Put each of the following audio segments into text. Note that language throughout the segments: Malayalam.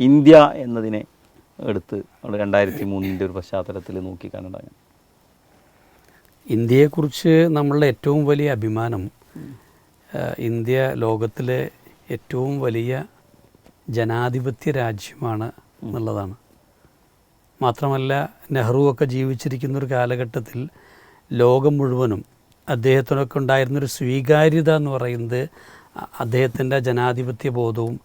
ഇന്ത്യ എന്നതിനെ എടുത്ത് രണ്ടായിരത്തി മൂന്നിന്റെ ഒരു പശ്ചാത്തലത്തിൽ നോക്കിക്കാണുണ്ടാകും ഇന്ത്യയെക്കുറിച്ച് നമ്മളുടെ ഏറ്റവും വലിയ അഭിമാനം ഇന്ത്യ ലോകത്തിലെ ഏറ്റവും വലിയ ജനാധിപത്യ രാജ്യമാണ് എന്നുള്ളതാണ്. മാത്രമല്ല നെഹ്റു ഒക്കെ ജീവിച്ചിരിക്കുന്ന ഒരു കാലഘട്ടത്തിൽ ലോകം മുഴുവനും അദ്ദേഹത്തിനൊക്കെ ഉണ്ടായിരുന്നൊരു സ്വീകാര്യത എന്ന് പറയുന്നത് അദ്ദേഹത്തിന്റെ ജനാധിപത്യ ബോധവും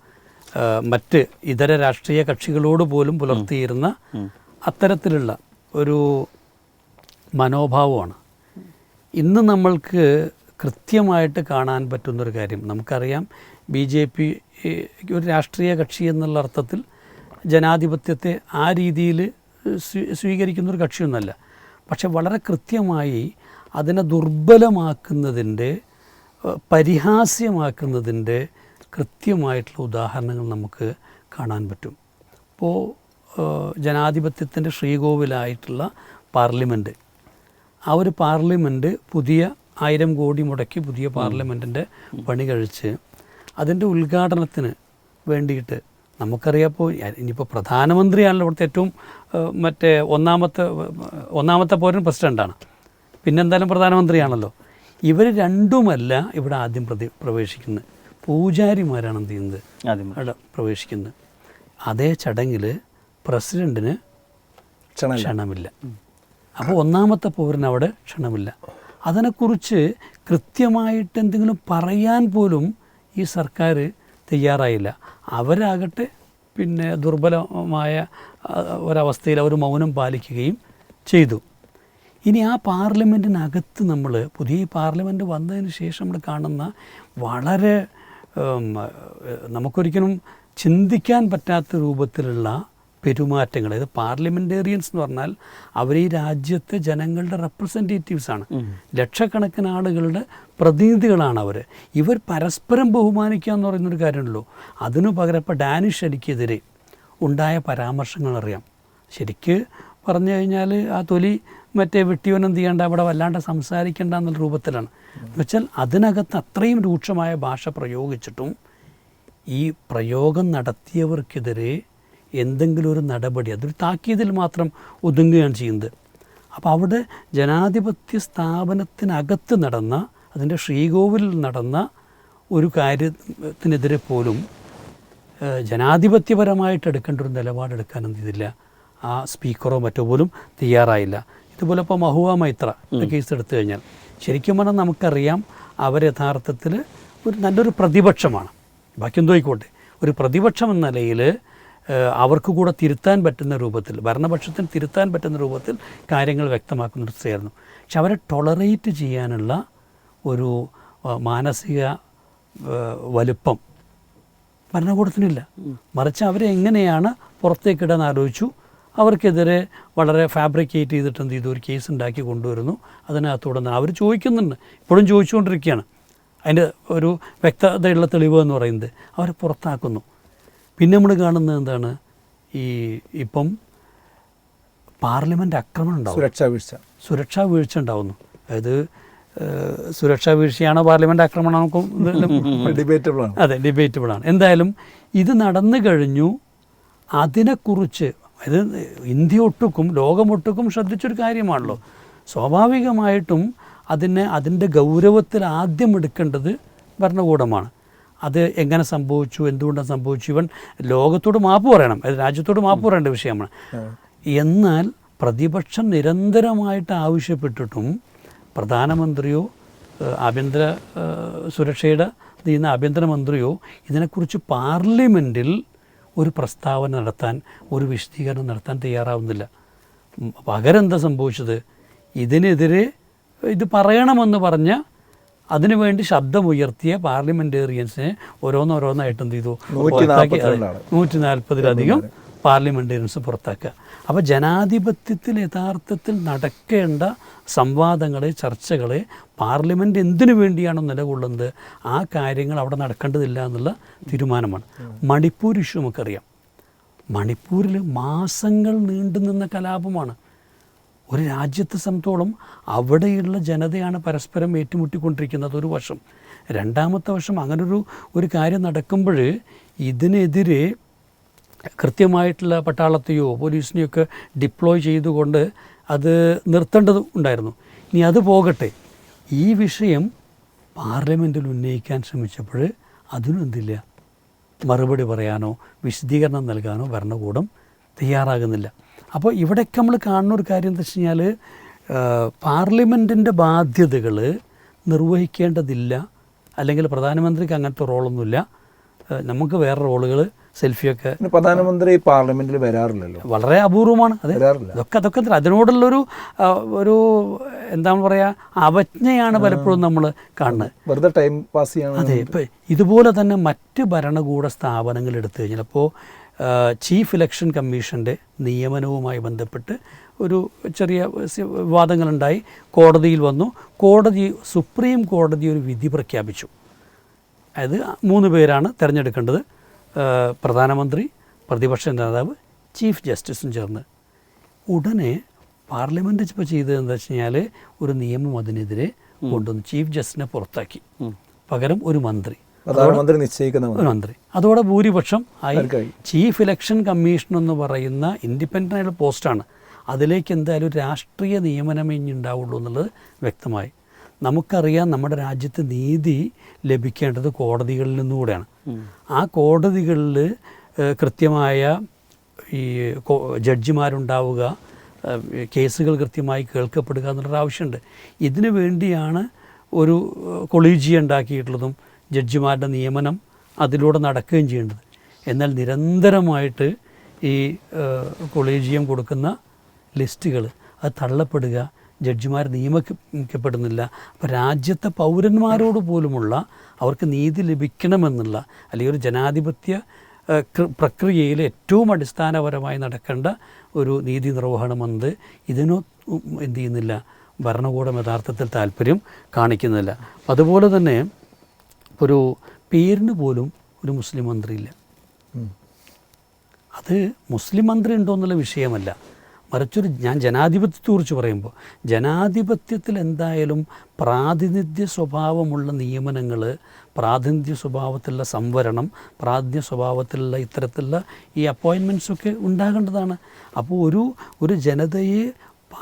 മറ്റ് ഇതര രാഷ്ട്രീയ കക്ഷികളോട് പോലും പുലർത്തിയിരുന്ന അത്തരത്തിലുള്ള ഒരു മനോഭാവമാണ്. ഇന്ന് നമ്മൾക്ക് കൃത്യമായിട്ട് കാണാൻ പറ്റുന്നൊരു കാര്യം നമുക്കറിയാം. ബി ജെ പി ഒരു രാഷ്ട്രീയ കക്ഷി എന്നുള്ള അർത്ഥത്തിൽ ജനാധിപത്യത്തെ ആ രീതിയിൽ സ്വീ- സ്വീകരിക്കുന്നൊരു കക്ഷിയൊന്നുമല്ല പക്ഷെ വളരെ കൃത്യമായി അതിനെ ദുർബലമാക്കുന്നതിന്റെ പരിഹാസ്യമാക്കുന്നതിന്റെ കൃത്യമായിട്ടുള്ള ഉദാഹരണങ്ങൾ നമുക്ക് കാണാൻ പറ്റും. ഇപ്പോൾ ജനാധിപത്യത്തിന്റെ ശ്രീകോവിലായിട്ടുള്ള പാർലമെന്റ് ആ ഒരു പാർലമെന്റ് പുതിയ ആയിരം കോടി മുടക്കി പുതിയ പാർലമെന്റിന്റെ പണി കഴിച്ച് അതിന്റെ ഉദ്ഘാടനത്തിന് വേണ്ടിയിട്ട് നമുക്കറിയാപ്പോൾ ഇനിയിപ്പോൾ പ്രധാനമന്ത്രിയാണല്ലോ ഇവിടുത്തെ ഏറ്റവും മറ്റേ ഒന്നാമത്തെ ഒന്നാമത്തെ പോരൻ പ്രസിഡന്റാണ് പിന്നെന്തായാലും പ്രധാനമന്ത്രിയാണല്ലോ. ഇവർ രണ്ടുമല്ല ഇവിടെ ആദ്യം പ്രതി പ്രവേശിക്കുന്നത് പൂജാരിമാരാണ് എന്ത് ചെയ്യുന്നത് അവിടെ പ്രവേശിക്കുന്നത്. അതേ ചടങ്ങിൽ പ്രസിഡന്റിന് ക്ഷണമില്ല. അപ്പോൾ ഒന്നാമത്തെ പൗരന് അവിടെ ക്ഷണമില്ല. അതിനെക്കുറിച്ച് കൃത്യമായിട്ട് എന്തെങ്കിലും പറയാൻ പോലും ഈ സർക്കാർ തയ്യാറായില്ല. അവരാകട്ടെ പിന്നെ ദുർബലമായ ഒരവസ്ഥയിൽ അവർ മൗനം പാലിക്കുകയും ചെയ്തു. ഇനി ആ പാർലമെന്റിനകത്ത് നമ്മൾ പുതിയ പാർലമെന്റ് വന്നതിന് ശേഷം നമ്മൾ കാണുന്ന വളരെ നമുക്കൊരിക്കലും ചിന്തിക്കാൻ പറ്റാത്ത രൂപത്തിലുള്ള പെരുമാറ്റങ്ങൾ അതായത് പാർലമെന്റേറിയൻസ് എന്ന് പറഞ്ഞാൽ അവർ ഈ രാജ്യത്തെ ജനങ്ങളുടെ റെപ്രസെന്റേറ്റീവ്സ് ആണ്. ലക്ഷക്കണക്കിന് ആളുകളുടെ പ്രതിനിധികളാണ് അവർ ഇവർ പരസ്പരം ബഹുമാനിക്കുക എന്ന് പറയുന്നൊരു കാര്യമുള്ളൂ അതിനു പകരം ഇപ്പോൾ ഡാനിഷ് അലിക്കെതിരെ ഉണ്ടായ പരാമർശങ്ങൾ അറിയാം ശരിക്ക് പറഞ്ഞു കഴിഞ്ഞാൽ ആ തൊലി മറ്റേ വെട്ടിയോനെന്ത് ചെയ്യേണ്ട അവിടെ വല്ലാണ്ട് സംസാരിക്കേണ്ട എന്നുള്ള രൂപത്തിലാണ്. എന്നുവെച്ചാൽ അതിനകത്ത് അത്രയും രൂക്ഷമായ ഭാഷ പ്രയോഗിച്ചിട്ടും ഈ പ്രയോഗം നടത്തിയവർക്കെതിരെ എന്തെങ്കിലും ഒരു നടപടി അതൊരു താക്കീതിൽ മാത്രം ഒതുങ്ങുകയാണ് ചെയ്യുന്നത്. അപ്പോൾ അവിടെ ജനാധിപത്യ സ്ഥാപനത്തിനകത്ത് നടന്ന അതിന്റെ ശ്രീകോവിലിൽ നടന്ന ഒരു കാര്യത്തിനെതിരെ പോലും ജനാധിപത്യപരമായിട്ട് എടുക്കേണ്ട ഒരു നിലപാടെടുക്കാൻ എന്ത് ചെയ്തില്ല. ആ സ്പീക്കറോ മറ്റോ പോലും തയ്യാറായില്ല. ഇതുപോലെ ഇപ്പോൾ മഹുവ മൈത്ര കേസ് എടുത്തു കഴിഞ്ഞാൽ. ശരിക്കും പറഞ്ഞാൽ നമുക്കറിയാം അവർ യഥാർത്ഥത്തിൽ ഒരു നല്ലൊരു പ്രതിപക്ഷമാണ്. ബാക്കി എന്തോ ആയിക്കോട്ടെ ഒരു പ്രതിപക്ഷം എന്ന നിലയിൽ അവർക്ക് കൂടെ തിരുത്താൻ പറ്റുന്ന രൂപത്തിൽ ഭരണപക്ഷത്തിന് തിരുത്താൻ പറ്റുന്ന രൂപത്തിൽ കാര്യങ്ങൾ വ്യക്തമാക്കുന്ന ഒരു സ്ഥയായിരുന്നു പക്ഷെ അവരെ ടോളറേറ്റ് ചെയ്യാനുള്ള ഒരു മാനസിക വലുപ്പം ഭരണകൂടത്തിനില്ല. മറിച്ച് അവരെ എങ്ങനെയാണ് പുറത്തേക്കിടാൻ ആലോചിച്ചു? അവർക്കെതിരെ വളരെ ഫാബ്രിക്കേറ്റ് ചെയ്തിട്ട് എന്ത് ചെയ്തു? ഒരു കേസ് ഉണ്ടാക്കി കൊണ്ടുവരുന്നു. അതിനകത്തൂടെ അവർ ചോദിക്കുന്നുണ്ട്. ഇപ്പോഴും ചോദിച്ചുകൊണ്ടിരിക്കുകയാണ്. അതിന്റെ ഒരു വ്യക്തതയുള്ള തെളിവ് എന്ന് പറയുന്നത് അവരെ പുറത്താക്കുന്നു. പിന്നെ നമ്മൾ കാണുന്നത് എന്താണ്? ഈ ഇപ്പം പാർലമെന്റ് ആക്രമണം ഉണ്ടാവും. സുരക്ഷാ വീഴ്ച. സുരക്ഷാ വീഴ്ച ഉണ്ടാവുന്നു. അതായത് സുരക്ഷാ വീഴ്ചയാണോ പാർലമെന്റ് ആക്രമണം ഡിബേറ്റബിൾ ആണ്. അതെ ഡിബേറ്റബിൾ ആണ്. എന്തായാലും ഇത് നടന്നു കഴിഞ്ഞു. അതിനെക്കുറിച്ച് ഇത് ഇന്ത്യ ഒട്ടുക്കും ലോകമൊട്ടുക്കും ശ്രദ്ധിച്ചൊരു കാര്യമാണല്ലോ. സ്വാഭാവികമായിട്ടും അതിനെ അതിന്റെ ഗൗരവത്തിൽ ആദ്യം എടുക്കേണ്ടത് ഭരണകൂടമാണ്. അത് എങ്ങനെ സംഭവിച്ചു എന്തുകൊണ്ടാണ് സംഭവിച്ചു? ഇവൻ ലോകത്തോട് മാപ്പ് പറയണം അത് രാജ്യത്തോട് മാപ്പ് പറയേണ്ട വിഷയമാണ്. എന്നാൽ പ്രതിപക്ഷം നിരന്തരമായിട്ട് ആവശ്യപ്പെട്ടിട്ടും പ്രധാനമന്ത്രിയോ ആഭ്യന്തര സുരക്ഷയുടെ ചെയ്യുന്ന ആഭ്യന്തരമന്ത്രിയോ ഇതിനെക്കുറിച്ച് പാർലമെന്റിൽ ഒരു പ്രസ്താവന നടത്താൻ ഒരു വിശദീകരണം നടത്താൻ തയ്യാറാവുന്നില്ല. പകരം എന്താ സംഭവിച്ചത്? ഇതിനെതിരെ ഇത് പറയണമെന്ന് പറഞ്ഞ അതിനുവേണ്ടി ശബ്ദമുയർത്തിയ പാർലമെന്റേറിയൻസിനെ ഓരോന്നോരോന്നായിട്ട് എന്ത് ചെയ്തു. നൂറ്റി നാൽപ്പതിലധികം പാർലമെന്റേറിയൻസ് പുറത്താക്കുക. അപ്പോൾ ജനാധിപത്യത്തിൽ യഥാർത്ഥത്തിൽ നടക്കേണ്ട സംവാദങ്ങളെ ചർച്ചകളെ പാർലമെന്റ് എന്തിനു വേണ്ടിയാണോ നിലകൊള്ളുന്നത്? ആ കാര്യങ്ങൾ അവിടെ നടക്കേണ്ടതില്ല എന്നുള്ള തീരുമാനമാണ്. മണിപ്പൂർ ഇഷ്യൂ നമുക്കറിയാം. മണിപ്പൂരിൽ മാസങ്ങൾ നീണ്ടു നിന്ന കലാപമാണ്. ഒരു രാജ്യത്തെ സംബന്ധിച്ചോളം അവിടെയുള്ള ജനതയാണ് പരസ്പരം ഏറ്റുമുട്ടിക്കൊണ്ടിരിക്കുന്നത് ഒരു വർഷം രണ്ടാമത്തെ വർഷം അങ്ങനൊരു ഒരു കാര്യം നടക്കുമ്പോൾ ഇതിനെതിരെ കൃത്യമായിട്ടുള്ള പട്ടാളത്തെയോ പോലീസിനെയോ ഒക്കെ ഡിപ്ലോയ് ചെയ്തുകൊണ്ട് അത് നിർത്തേണ്ടത് ഉണ്ടായിരുന്നു. ഇനി അത് പോകട്ടെ. ഈ വിഷയം പാർലമെന്റിൽ ഉന്നയിക്കാൻ ശ്രമിച്ചപ്പോൾ അതിനും എന്തില്ല? മറുപടി പറയാനോ വിശദീകരണം നൽകാനോ ഭരണകൂടം തയ്യാറാകുന്നില്ല. അപ്പോൾ ഇവിടെയൊക്കെ നമ്മൾ കാണുന്ന ഒരു കാര്യം എന്താ വെച്ച് കഴിഞ്ഞാൽ പാർലമെന്റിന്റെ ബാധ്യതകൾ നിർവഹിക്കേണ്ടതില്ല. അല്ലെങ്കിൽ പ്രധാനമന്ത്രിക്ക് അങ്ങനത്തെ റോളൊന്നുമില്ല. നമുക്ക് വേറെ റോളുകൾ സെൽഫിയൊക്കെ പ്രധാനമന്ത്രി പാർലമെന്റിൽ വരാറില്ലല്ലോ. വളരെ അപൂർവമാണ്. അതെ ഇതൊക്കെ അതൊക്കെ അതിനോടുള്ള ഒരു ഒരു എന്താണ് പറയുക അവജ്ഞയാണ് പലപ്പോഴും നമ്മൾ കാണുന്നത്. വെറുതെ ടൈം പാസ് ചെയ്യണം. അതെ ഇപ്പം ഇതുപോലെ തന്നെ മറ്റ് ഭരണകൂട സ്ഥാപനങ്ങൾ എടുത്തു കഴിഞ്ഞാൽ ഇപ്പോൾ ചീഫ് ഇലക്ഷൻ കമ്മീഷന്റെ നിയമനവുമായി ബന്ധപ്പെട്ട് ഒരു ചെറിയ വിവാദങ്ങളുണ്ടായി. കോടതിയിൽ വന്നു. കോടതി സുപ്രീം കോടതി ഒരു വിധി പ്രഖ്യാപിച്ചു. അതായത് മൂന്ന് പേരാണ് തിരഞ്ഞെടുക്കേണ്ടത്. പ്രധാനമന്ത്രി പ്രതിപക്ഷ നേതാവ് ചീഫ് ജസ്റ്റിസും ചേർന്ന്. ഉടനെ പാർലമെന്റ് ഇപ്പോൾ ചെയ്തത് എന്താ വെച്ച് കഴിഞ്ഞാൽ ഒരു നിയമം അതിനെതിരെ കൊണ്ടുവന്നു ചീഫ് ജസ്റ്റിനെ പുറത്താക്കി. പകരം ഒരു മന്ത്രി. പ്രധാനമന്ത്രി നിശ്ചയിക്കുന്ന ഒരു മന്ത്രി. അതോടെ ഭൂരിപക്ഷം ആയി? ചീഫ് ഇലക്ഷൻ കമ്മീഷൻ എന്ന് പറയുന്ന ഇൻഡിപെൻഡന്റ് ആയിട്ടുള്ള പോസ്റ്റാണ്. അതിലേക്ക് എന്തായാലും ഒരു രാഷ്ട്രീയ നിയമനമേ ഇനി ഉണ്ടാവുള്ളൂ എന്നുള്ളത് വ്യക്തമായി. നമുക്കറിയാം നമ്മുടെ രാജ്യത്ത് നീതി ലഭിക്കേണ്ടത് കോടതികളിൽ നിന്നുകൂടെയാണ്. ആ കോടതികളിൽ കൃത്യമായ ഈ ജഡ്ജിമാരുണ്ടാവുക കേസുകൾ കൃത്യമായി കേൾക്കപ്പെടുക എന്നുള്ളൊരു ആവശ്യമുണ്ട്. ഇതിനു വേണ്ടിയാണ് ഒരു കൊളീജിയ ഉണ്ടാക്കിയിട്ടുള്ളതും ജഡ്ജിമാരുടെ നിയമനം അതിലൂടെ നടക്കുകയും ചെയ്യേണ്ടത്. എന്നാൽ നിരന്തരമായിട്ട് ഈ കൊളീജിയം കൊടുക്കുന്ന ലിസ്റ്റുകൾ അത് തള്ളപ്പെടുക ജഡ്ജിമാർ നിയമിക്കപ്പെടുന്നില്ല. അപ്പോൾ രാജ്യത്തെ പൗരന്മാരോട് പോലുമുള്ള അവർക്ക് നീതി ലഭിക്കണമെന്നുള്ള അല്ലെങ്കിൽ ഒരു ജനാധിപത്യ പ്രക്രിയയിൽ ഏറ്റവും അടിസ്ഥാനപരമായി നടക്കേണ്ട ഒരു നീതി നിർവഹണം ഇതിനോ എന്തു എന്ത് ചെയ്യുന്നില്ല. ഭരണകൂടം യഥാർത്ഥത്തിൽ താല്പര്യം കാണിക്കുന്നില്ല. അതുപോലെ തന്നെ ഒരു പേരിന് പോലും ഒരു മുസ്ലിം മന്ത്രിയില്ല. അത് മുസ്ലിം മന്ത്രി ഉണ്ടോ എന്നുള്ള വിഷയമല്ല. മറിച്ചൊരു ഞാൻ ജനാധിപത്യത്തെക്കുറിച്ച് പറയുമ്പോൾ ജനാധിപത്യത്തിൽ എന്തായാലും പ്രാതിനിധ്യ സ്വഭാവമുള്ള നിയമനങ്ങൾ പ്രാതിനിധ്യ സ്വഭാവത്തിലുള്ള സംവരണം പ്രാതിനിധ്യ സ്വഭാവത്തിലുള്ള ഇത്തരത്തിലുള്ള ഈ അപ്പോയിൻമെന്റ്സൊക്കെ ഉണ്ടാകേണ്ടതാണ്. അപ്പോൾ ഒരു ഒരു ജനതയെ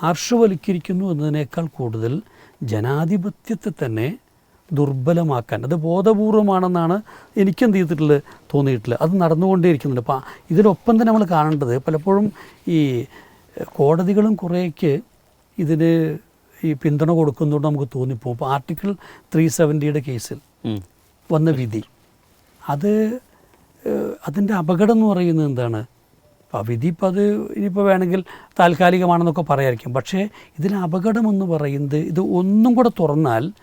പാർശ്വവൽക്കരിക്കുന്നു എന്നതിനേക്കാൾ കൂടുതൽ ജനാധിപത്യത്തെ തന്നെ ദുർബലമാക്കാൻ അത് ബോധപൂർവമാണെന്നാണ് എനിക്കെന്ത് ചെയ്തിട്ടുള്ളത് തോന്നിയിട്ടുള്ളത്. അത് നടന്നുകൊണ്ടേയിരിക്കുന്നുണ്ട്. അപ്പോൾ ഇതിനൊപ്പം തന്നെ നമ്മൾ കാണേണ്ടത് പലപ്പോഴും ഈ കോടതികളും കുറേക്ക് ഇതിന് ഈ പിന്തുണ കൊടുക്കുന്നുണ്ട് നമുക്ക് തോന്നിപ്പോകും ഇപ്പോൾ ആർട്ടിക്കിൾ ത്രീ സെവന്റിയുടെ കേസിൽ വന്ന വിധി. അത് അതിന്റെ അപകടം എന്ന് പറയുന്നത് എന്താണ്? അപ്പോൾ വിധി ഇപ്പം അത് ഇനിയിപ്പോൾ വേണമെങ്കിൽ താൽക്കാലികമാണെന്നൊക്കെ പറയായിരിക്കും. പക്ഷേ ഇതിന് അപകടമെന്ന് പറയുന്നത് ഇത് ഒന്നും കൂടെ തുറന്നാൽ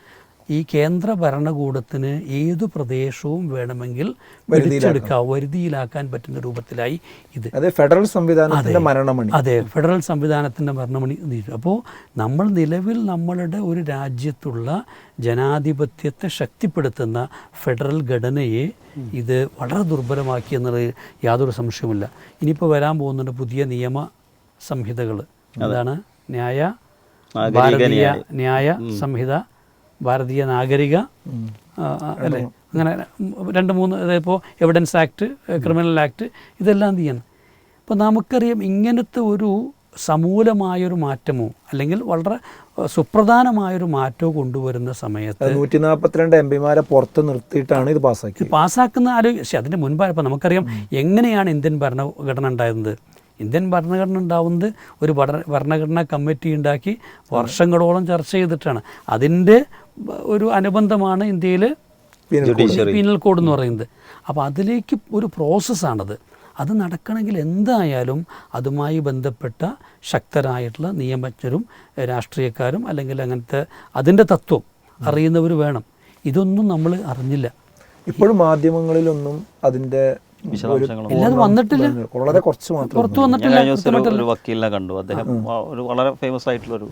ഈ കേന്ദ്ര ഭരണകൂടത്തിന് ഏതു പ്രദേശവും വേണമെങ്കിൽ പിടിച്ചെടുക്കാം വരുതിയിലാക്കാൻ പറ്റുന്ന രൂപത്തിലായി ഇത്. അത് ഫെഡറൽ സംവിധാനത്തിന്റെ മരണമണി. അതെ ഫെഡറൽ സംവിധാനത്തിന്റെ മരണമണി അപ്പോൾ നമ്മൾ നിലവിൽ നമ്മളുടെ ഒരു രാജ്യത്തുള്ള ജനാധിപത്യത്തെ ശക്തിപ്പെടുത്തുന്ന ഫെഡറൽ ഘടനയെ ഇത് വളരെ ദുർബലമാക്കി എന്നുള്ളത് യാതൊരു സംശയവുമില്ല. ഇനിയിപ്പോൾ വരാൻ പോകുന്നുണ്ട് പുതിയ നിയമ സംഹിതകൾ എന്താണ്? ന്യായ ഭാരതീയ. ന്യായ. സംഹിത ഭാരതീയ നാഗരിക അല്ലേ? അങ്ങനെ രണ്ട് മൂന്ന് ഇപ്പോൾ എവിഡൻസ് ആക്ട് ക്രിമിനൽ ആക്ട് ഇതെല്ലാം എന്ത് ചെയ്യണം? അപ്പോൾ നമുക്കറിയാം ഇങ്ങനത്തെ ഒരു സമൂലമായൊരു മാറ്റമോ അല്ലെങ്കിൽ വളരെ സുപ്രധാനമായൊരു മാറ്റമോ കൊണ്ടുവരുന്ന സമയത്ത് നൂറ്റി നാൽപ്പത്തിരണ്ട് എം പിമാരെ പുറത്ത് നിർത്തിയിട്ടാണ് ഇത് പാസ്സാക്കി പാസ്സാക്കുന്ന ആലോചിച്ച് അതിന്റെ മുൻപായപ്പോൾ നമുക്കറിയാം എങ്ങനെയാണ് ഇന്ത്യൻ ഭരണഘടന ഉണ്ടായിരുന്നത്? ഇന്ത്യൻ ഭരണഘടന ഉണ്ടാവുന്നത് ഒരു ഭരണ ഭരണഘടനാ കമ്മിറ്റി ഉണ്ടാക്കി വർഷങ്ങളോളം ചർച്ച ചെയ്തിട്ടാണ്. അതിന്റെ ഒരു അനുബന്ധമാണ് ഇന്ത്യയിൽ പീനൽ കോഡ് എന്ന് പറയുന്നത്. അപ്പോൾ അതിലേക്ക് ഒരു പ്രോസസ്സാണത്. അത് നടക്കണമെങ്കിൽ എന്തായാലും അതുമായി ബന്ധപ്പെട്ട ശക്തരായിട്ടുള്ള നിയമജ്ഞരും രാഷ്ട്രീയക്കാരും അല്ലെങ്കിൽ അങ്ങനത്തെ അതിന്റെ തത്വം അറിയുന്നവർ വേണം. ഇതൊന്നും നമ്മൾ അറിഞ്ഞില്ല. ഇപ്പോഴും മാധ്യമങ്ങളിലൊന്നും അതിന്റെ വളരെ കുറച്ച് മാത്രം വക്കീലിനെ കണ്ടു. അദ്ദേഹം ഒരു വളരെ ഫേമസ് ആയിട്ടുള്ള ഒരു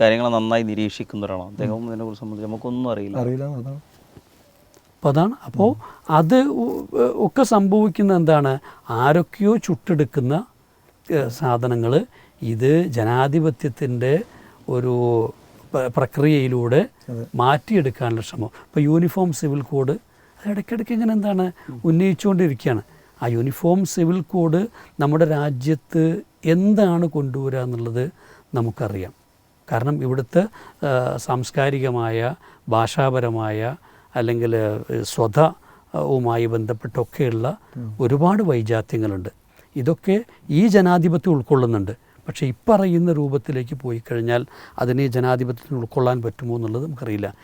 കാര്യങ്ങളെ നന്നായി നിരീക്ഷിക്കുന്ന ഒരാളാണ്. അദ്ദേഹം ഇതിനെ കുറിച്ച് സംബന്ധിച്ച് നമുക്കൊന്നും അറിയില്ല. അറിയില്ല അപ്പോൾ അതാണ്. അപ്പോൾ അത് ഒക്കെ സംഭവിക്കുന്ന എന്താണ്? ആരൊക്കെയോ ചുട്ടെടുക്കുന്ന സാധനങ്ങൾ ഇത് ജനാധിപത്യത്തിന്റെ ഒരു പ്രക്രിയയിലൂടെ മാറ്റിയെടുക്കാനുള്ള ശ്രമം. ഇപ്പോൾ യൂണിഫോം സിവിൽ കോഡ് ഇടയ്ക്കിടയ്ക്ക് ഇങ്ങനെ എന്താണ് ഉന്നയിച്ചുകൊണ്ടിരിക്കുകയാണ്. ആ യൂണിഫോം സിവിൽ കോഡ് നമ്മുടെ രാജ്യത്ത് എന്താണ് കൊണ്ടുവരിക എന്നുള്ളത് നമുക്കറിയാം. കാരണം ഇവിടുത്തെ സാംസ്കാരികമായ ഭാഷാപരമായ അല്ലെങ്കിൽ സ്വതവുമായി ബന്ധപ്പെട്ടൊക്കെയുള്ള ഒരുപാട് വൈജാത്യങ്ങളുണ്ട്. ഇതൊക്കെ ഈ ജനാധിപത്യം ഉൾക്കൊള്ളുന്നുണ്ട്. പക്ഷേ ഇപ്പറയുന്ന രൂപത്തിലേക്ക് പോയി കഴിഞ്ഞാൽ അതിനെ ജനാധിപത്യത്തിന് ഉൾക്കൊള്ളാൻ പറ്റുമോ എന്നുള്ളത് നമുക്കറിയില്ല.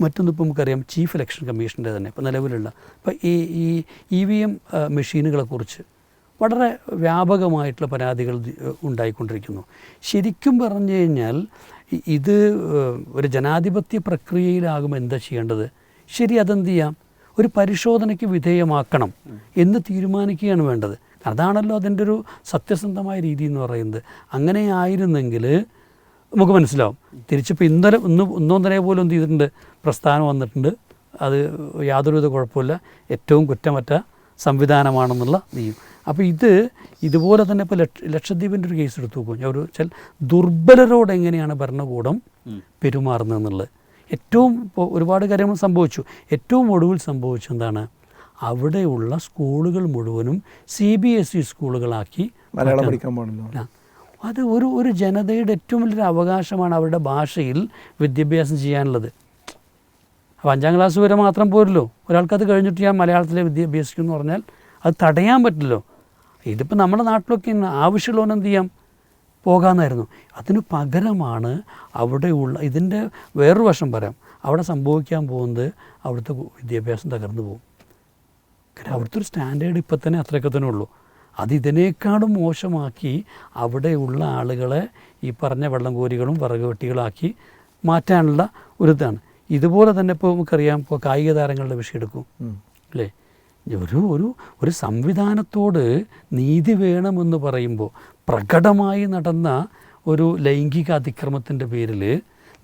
മറ്റൊന്നിപ്പോൾ നമുക്കറിയാം ചീഫ് ഇലക്ഷൻ കമ്മീഷന്റെ തന്നെ ഇപ്പോൾ നിലവിലുള്ള ഇപ്പോൾ ഈ ഈ ഇ വി എം മെഷീനുകളെക്കുറിച്ച് വളരെ വ്യാപകമായിട്ടുള്ള പരാതികൾ ഉണ്ടായിക്കൊണ്ടിരിക്കുന്നു. ശരിക്കും പറഞ്ഞു കഴിഞ്ഞാൽ ഇത് ഒരു ജനാധിപത്യ പ്രക്രിയയിലാകുമ്പോൾ എന്താ ചെയ്യേണ്ടത്? ശരി അതെന്ത് ചെയ്യാം? ഒരു പരിശോധനയ്ക്ക് വിധേയമാക്കണം എന്ന് തീരുമാനിക്കുകയാണ് വേണ്ടത്. അതാണല്ലോ അതിന്റെ ഒരു സത്യസന്ധമായ രീതി എന്ന് പറയുന്നത്. അങ്ങനെ ആയിരുന്നെങ്കിൽ നമുക്ക് മനസ്സിലാവും. തിരിച്ചിപ്പോൾ ഇന്നലെ ഇന്ന് ഇന്നൊന്നര പോലും എന്ത് ചെയ്തിട്ടുണ്ട്? പ്രസ്ഥാനം വന്നിട്ടുണ്ട്. അത് യാതൊരുവിധ കുഴപ്പമില്ല ഏറ്റവും കുറ്റമറ്റ സംവിധാനമാണെന്നുള്ള നീയും. അപ്പോൾ ഇത് ഇതുപോലെ തന്നെ ഇപ്പോൾ ലക്ഷ ലക്ഷദ്വീപിന്റെ ഒരു കേസ് എടുത്തു നോക്കും ഞാൻ ഒരു വെച്ചാൽ ദുർബലരോട് എങ്ങനെയാണ് ഭരണകൂടം പെരുമാറുന്നതെന്നുള്ളത് ഏറ്റവും ഇപ്പോൾ ഒരുപാട് കാര്യങ്ങൾ സംഭവിച്ചു. ഏറ്റവും ഒടുവിൽ സംഭവിച്ചെന്താണ് അവിടെയുള്ള സ്കൂളുകൾ മുഴുവനും സി ബി എസ് ഇ സ്കൂളുകളാക്കി മലയാളം പഠിക്കാൻ പാടില്ല. അത് ഒരു ഒരു ജനതയുടെ ഏറ്റവും വലിയൊരു അവകാശമാണ് അവരുടെ ഭാഷയിൽ വിദ്യാഭ്യാസം ചെയ്യാനുള്ളത്. അപ്പോൾ അഞ്ചാം ക്ലാസ് വരെ മാത്രം പോരല്ലോ. ഒരാൾക്കത് കഴിഞ്ഞിട്ട് ഞാൻ മലയാളത്തിലെ വിദ്യാഭ്യാസിക്കും എന്ന് പറഞ്ഞാൽ അത് തടയാൻ പറ്റില്ലല്ലോ. ഇതിപ്പോൾ നമ്മുടെ നാട്ടിലൊക്കെ ഇന്ന് ആവശ്യമുള്ളവന് എന്ത് ചെയ്യാം? പോകാമെന്നായിരുന്നു അതിന് പകരമാണ് അവിടെയുള്ള ഇതിന്റെ വേറൊരു വശം പറയാം. അവിടെ സംഭവിക്കാൻ പോകുന്നത് അവിടുത്തെ വിദ്യാഭ്യാസം തകർന്നു പോകും. കാരണം അവിടുത്തെ ഒരു സ്റ്റാൻഡേർഡ് ഇപ്പം തന്നെ അത്രയൊക്കെ തന്നെ ഉള്ളൂ. അത് ഇതിനേക്കാളും മോശമാക്കി അവിടെയുള്ള ആളുകളെ ഈ പറഞ്ഞ വെള്ളം കോരികളും വിറക് വെട്ടികളാക്കി മാറ്റാനുള്ള ഒരു ഇതാണ്. ഇതുപോലെ തന്നെ ഇപ്പോൾ നമുക്കറിയാം ഇപ്പോൾ കായിക താരങ്ങളുടെ വിഷയം എടുക്കും. അല്ലേ? ഒരു ഒരു ഒരു സംവിധാനത്തോട് നീതി വേണമെന്ന് പറയുമ്പോൾ പ്രകടമായി നടന്ന ഒരു ലൈംഗിക അതിക്രമത്തിന്റെ പേരിൽ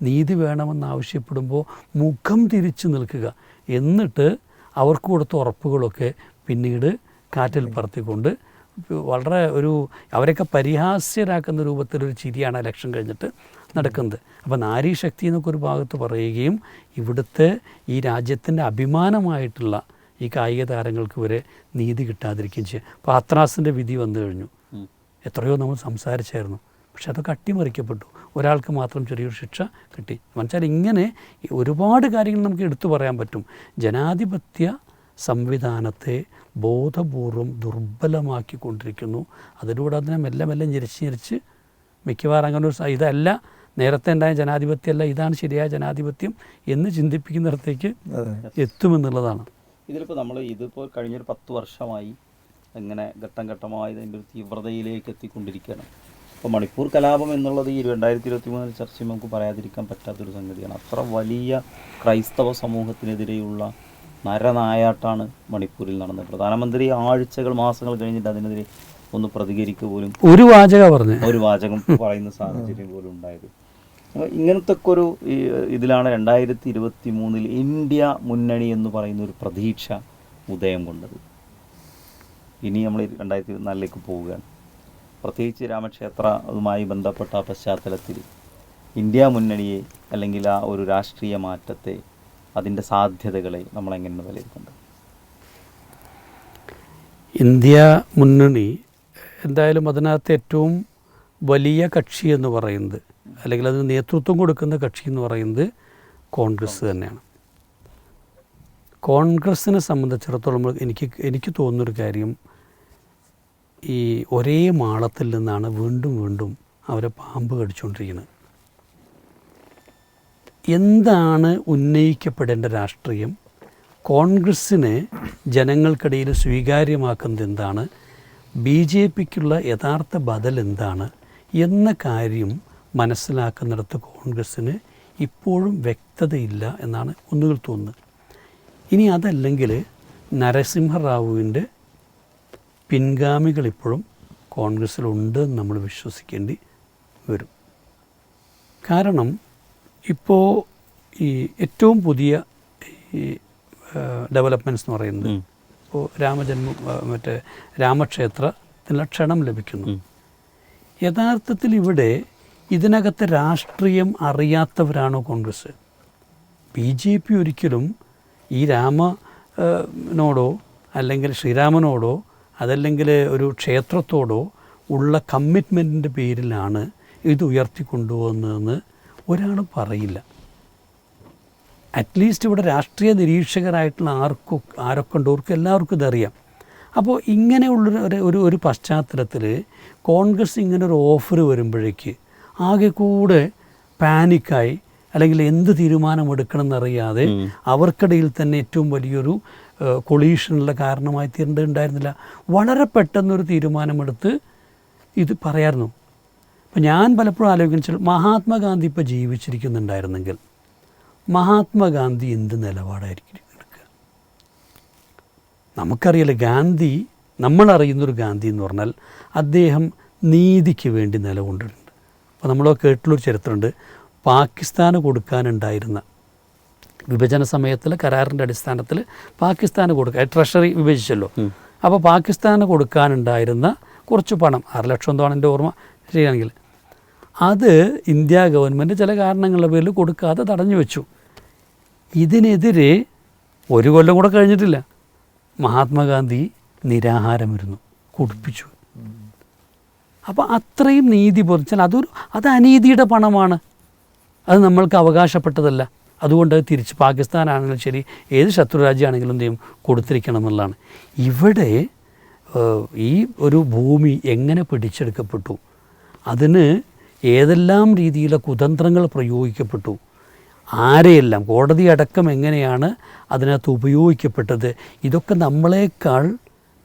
നീതി വേണമെന്ന് ആവശ്യപ്പെടുമ്പോൾ മുഖം തിരിച്ചു നിൽക്കുക. എന്നിട്ട് അവർക്ക് കൊടുത്ത ഉറപ്പുകളൊക്കെ പിന്നീട് കാറ്റിൽ പറത്തിക്കൊണ്ട് വളരെ ഒരു അവരെയൊക്കെ പരിഹാസ്യരാക്കുന്ന രൂപത്തിലൊരു ചിരിയാണ് ഇലക്ഷൻ കഴിഞ്ഞിട്ട് നടക്കുന്നത്. അപ്പോൾ നാരീശക്തി എന്നൊക്കെ ഒരു ഭാഗത്ത് പറയുകയും ഇവിടുത്തെ ഈ രാജ്യത്തിന്റെ അഭിമാനമായിട്ടുള്ള ഈ കായിക താരങ്ങൾക്ക് വരെ നീതി കിട്ടാതിരിക്കുകയും ചെയ്യും. അപ്പോൾ അത്രാസിന്റെ വിധി വന്നു കഴിഞ്ഞു. എത്രയോ നമ്മൾ സംസാരിച്ചായിരുന്നു. പക്ഷെ അതൊക്കെ അട്ടിമറിക്കപ്പെട്ടു. ഒരാൾക്ക് മാത്രം ചെറിയൊരു ശിക്ഷ കിട്ടി. മനസ്സിലാൽ ഇങ്ങനെ ഒരുപാട് കാര്യങ്ങൾ നമുക്ക് എടുത്തു പറയാൻ പറ്റും. ജനാധിപത്യ സംവിധാനത്തെ ബോധപൂർവം ദുർബലമാക്കിക്കൊണ്ടിരിക്കുന്നു. അതിലൂടെ അതിനെ മെല്ലെ മെല്ലെ ഞെരിച്ച് ഞെരിച്ച് മിക്കവാറും അങ്ങനെ ഒരു ഇതല്ല നേരത്തെ ഉണ്ടായ ജനാധിപത്യമല്ല ഇതാണ് ശരിയായ ജനാധിപത്യം എന്ന് ചിന്തിപ്പിക്കുന്നിടത്തേക്ക് എത്തുമെന്നുള്ളതാണ്. ഇതിലിപ്പോൾ നമ്മൾ ഇതിപ്പോൾ കഴിഞ്ഞൊരു പത്ത് വർഷമായി ഇങ്ങനെ ഘട്ടം ഘട്ടമായി ഇതിന്റെ ഒരു തീവ്രതയിലേക്ക് എത്തിക്കൊണ്ടിരിക്കുകയാണ്. അപ്പോൾ മണിപ്പൂർ കലാപം എന്നുള്ളത് ഈ രണ്ടായിരത്തി ഇരുപത്തി മൂന്നിൽ ചർച്ച നമുക്ക് പറയാതിരിക്കാൻ പറ്റാത്തൊരു സംഗതിയാണ്. അത്ര വലിയ ക്രൈസ്തവ സമൂഹത്തിനെതിരെയുള്ള നരനായാട്ടാണ് മണിപ്പൂരിൽ നടന്നത്. പ്രധാനമന്ത്രി ആഴ്ചകൾ മാസങ്ങൾ കഴിഞ്ഞിട്ട് അതിനെതിരെ ഒന്ന് പ്രതികരിക്കുക പോലും ഒരു വാചക പറഞ്ഞു. ഒരു വാചകം പറയുന്ന സാഹചര്യം പോലും ഉണ്ടായത്. ഇങ്ങനത്തെ ഒക്കെ ഒരു ഇതിലാണ് രണ്ടായിരത്തി ഇരുപത്തി മൂന്നിൽ ഇന്ത്യ മുന്നണി എന്ന് പറയുന്ന ഒരു പ്രതീക്ഷ ഉദയം കൊണ്ടത്. ഇനി നമ്മൾ രണ്ടായിരത്തി ഇരുപത്തിനാലിലേക്ക് പോവുകയാണ്. പ്രത്യേകിച്ച് രാമക്ഷേത്രവുമായി ബന്ധപ്പെട്ട പശ്ചാത്തലത്തിൽ ഇന്ത്യ മുന്നണിയെ അല്ലെങ്കിൽ ആ ഒരു രാഷ്ട്രീയ മാറ്റത്തെ അതിന്റെ സാധ്യതകളെ നമ്മൾ എങ്ങനെയാണ് വിലയിരുത്തേണ്ടത് ഇന്ത്യ മുന്നണി എന്തായാലും അതിനകത്ത് ഏറ്റവും വലിയ കക്ഷി എന്ന് പറയുന്നത് അല്ലെങ്കിൽ അതിന് നേതൃത്വം കൊടുക്കുന്ന കക്ഷി എന്ന് പറയുന്നത് കോൺഗ്രസ് തന്നെയാണ്. കോൺഗ്രസ്സിനെ സംബന്ധിച്ചിടത്തോളം എനിക്ക് എനിക്ക് തോന്നുന്നൊരു കാര്യം ഈ ഒരേ മാളത്തിൽ നിന്നാണ് വീണ്ടും വീണ്ടും അവരെ പാമ്പ് കടിച്ചുകൊണ്ടിരിക്കുന്നത്. എന്താണ് ഉന്നയിക്കപ്പെടേണ്ട രാഷ്ട്രീയം? കോൺഗ്രസ്സിനെ ജനങ്ങൾക്കിടയിൽ സ്വീകാര്യമാക്കുന്നത് എന്താണ്? ബി ജെ പിക്കുള്ള യഥാർത്ഥ ബദൽ എന്താണ്? എന്ന കാര്യം മനസ്സിലാക്കുന്നിടത്ത് കോൺഗ്രസ്സിന് ഇപ്പോഴും വ്യക്തതയില്ല എന്നാണ് ഒന്നുകിൽ തോന്നുന്നത്. ഇനി അതല്ലെങ്കിൽ നരസിംഹറാവുവിന്റെ പിൻഗാമികൾ ഇപ്പോഴും കോൺഗ്രസ്സിലുണ്ട് എന്ന് നമ്മൾ വിശ്വസിക്കേണ്ടി വരും. കാരണം ഇപ്പോൾ ഈ ഏറ്റവും പുതിയ ഈ ഡെവലപ്മെന്റ്സ് എന്ന് പറയുന്നത്. ഇപ്പോൾ രാമജന്മ മറ്റേ രാമക്ഷേത്രത്തിനുള്ള ക്ഷണം ലഭിക്കുന്നു. യഥാർത്ഥത്തിൽ ഇവിടെ ഇതിനകത്ത് രാഷ്ട്രീയം അറിയാത്തവരാണോ കോൺഗ്രസ്? ബി ജെ പി ഒരിക്കലും ഈ രാമനോടോ അല്ലെങ്കിൽ ശ്രീരാമനോടോ അതല്ലെങ്കിൽ ഒരു ക്ഷേത്രത്തോടോ ഉള്ള കമ്മിറ്റ്മെന്റിന്റെ പേരിലാണ് ഇത് ഉയർത്തിക്കൊണ്ടുവന്നതെന്ന് ഒരാളും പറയില്ല. അറ്റ്ലീസ്റ്റ് ഇവിടെ രാഷ്ട്രീയ നിരീക്ഷകരായിട്ടുള്ള ആർക്കും ആരൊക്കെ ഉണ്ടോർക്കും അവർക്ക് എല്ലാവർക്കും ഇതറിയാം. അപ്പോൾ ഇങ്ങനെയുള്ളൊരു ഒരു ഒരു ഒരു പശ്ചാത്തലത്തിൽ കോൺഗ്രസ് ഇങ്ങനെ ഒരു ഓഫർ വരുമ്പോഴേക്ക് ആകെ കൂടെ പാനിക്കായി അല്ലെങ്കിൽ എന്ത് തീരുമാനമെടുക്കണം എന്നറിയാതെ അവർക്കിടയിൽ തന്നെ ഏറ്റവും വലിയൊരു കൊളീഷനുള്ള കാരണമായി തീരേണ്ടതുണ്ടായിരുന്നില്ല. വളരെ പെട്ടെന്നൊരു തീരുമാനമെടുത്ത് ഇത് പറയായിരുന്നു. ഞാൻ പലപ്പോഴും ആലോചിച്ചാൽ മഹാത്മാഗാന്ധി ഇപ്പോൾ ജീവിച്ചിരിക്കുന്നുണ്ടായിരുന്നെങ്കിൽ മഹാത്മാഗാന്ധി എന്ത് നിലപാടായിരിക്കും എടുക്കുക? നമുക്കറിയില്ല ഗാന്ധി നമ്മളറിയുന്നൊരു ഗാന്ധി എന്ന് പറഞ്ഞാൽ അദ്ദേഹം നീതിക്ക് വേണ്ടി നിലകൊണ്ടിട്ടുണ്ട്. അപ്പോൾ നമ്മൾ കേട്ടുള്ളൊരു ചരിത്രമുണ്ട് പാകിസ്ഥാന് കൊടുക്കാനുണ്ടായിരുന്ന വിഭജന സമയത്തിൽ കരാറിന്റെ അടിസ്ഥാനത്തിൽ പാകിസ്ഥാന് കൊടുക്കുക ട്രഷറി വിഭജിച്ചല്ലോ. അപ്പോൾ പാകിസ്ഥാന് കൊടുക്കാനുണ്ടായിരുന്ന കുറച്ച് പണം ആറ് ലക്ഷം എന്താണ് എന്റെ ഓർമ്മ ശരിയാണെങ്കിൽ അത് ഇന്ത്യ ഗവൺമെന്റ് ചില കാരണങ്ങളുടെ പേരിൽ കൊടുക്കാതെ തടഞ്ഞു വെച്ചു. ഇതിനെതിരെ ഒരു കൊല്ലം കൂടെ കഴിഞ്ഞിട്ടില്ല. മഹാത്മാഗാന്ധി നിരാഹാരമിരുന്നു. കുടിപ്പിച്ചു. അപ്പോൾ അത്രയും നീതി പൊതിച്ചാൽ അതൊരു അത് അനീതിയുടെ പണമാണ്. അത് നമ്മൾക്ക് അവകാശപ്പെട്ടതല്ല. അതുകൊണ്ട് അത് തിരിച്ച് പാകിസ്ഥാനാണെങ്കിലും ശരി ഏത് ശത്രു രാജ്യമാണെങ്കിലും ചെയ്യും? കൊടുത്തിരിക്കണം എന്നുള്ളതാണ്. ഇവിടെ ഈ ഒരു ഭൂമി എങ്ങനെ പിടിച്ചെടുക്കപ്പെട്ടു? അതിന് ഏതെല്ലാം രീതിയിലെ കുതന്ത്രങ്ങൾ പ്രയോഗിക്കപ്പെട്ടു? ആരെയെല്ലാം? കോടതി അടക്കം എങ്ങനെയാണ് അതിനകത്ത് ഉപയോഗിക്കപ്പെട്ടത്? ഇതൊക്കെ നമ്മളെക്കാൾ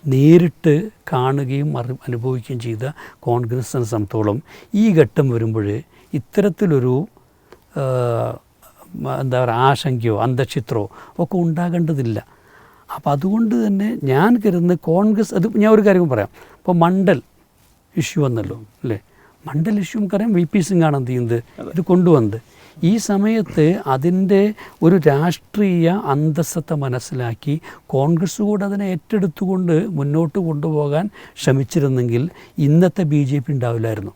നേരിട്ട് കാണുകയും അറി അനുഭവിക്കുകയും ചെയ്ത കോൺഗ്രസിനെ സംബന്ധിച്ചോളം ഈ ഘട്ടം വരുമ്പോൾ ഇത്തരത്തിലൊരു എന്താ പറയുക ആശങ്കയോ അന്തക്ഷിത്രമോ ഒക്കെ ഉണ്ടാകേണ്ടതില്ല. അപ്പം അതുകൊണ്ട് തന്നെ ഞാൻ കരുതുന്ന കോൺഗ്രസ് അത് ഞാൻ ഒരു കാര്യം പറയാം. ഇപ്പോൾ മണ്ഡൽ ഇഷ്യൂ വന്നല്ലോ അല്ലേ? മണ്ഡൽ ഇഷ്യൂ നമുക്കറിയാം വി പി സിംഗ് ആണ് എന്ത് ചെയ്യുന്നത്? ഇത് കൊണ്ടുവന്നത്. ഈ സമയത്ത് അതിന്റെ ഒരു രാഷ്ട്രീയ അന്തസ്സത്തെ മനസ്സിലാക്കി കോൺഗ്രസ് കൂടെ അതിനെ ഏറ്റെടുത്തുകൊണ്ട് മുന്നോട്ട് കൊണ്ടുപോകാൻ ശ്രമിച്ചിരുന്നെങ്കിൽ ഇന്നത്തെ ബി ജെ പി ഉണ്ടാവില്ലായിരുന്നു.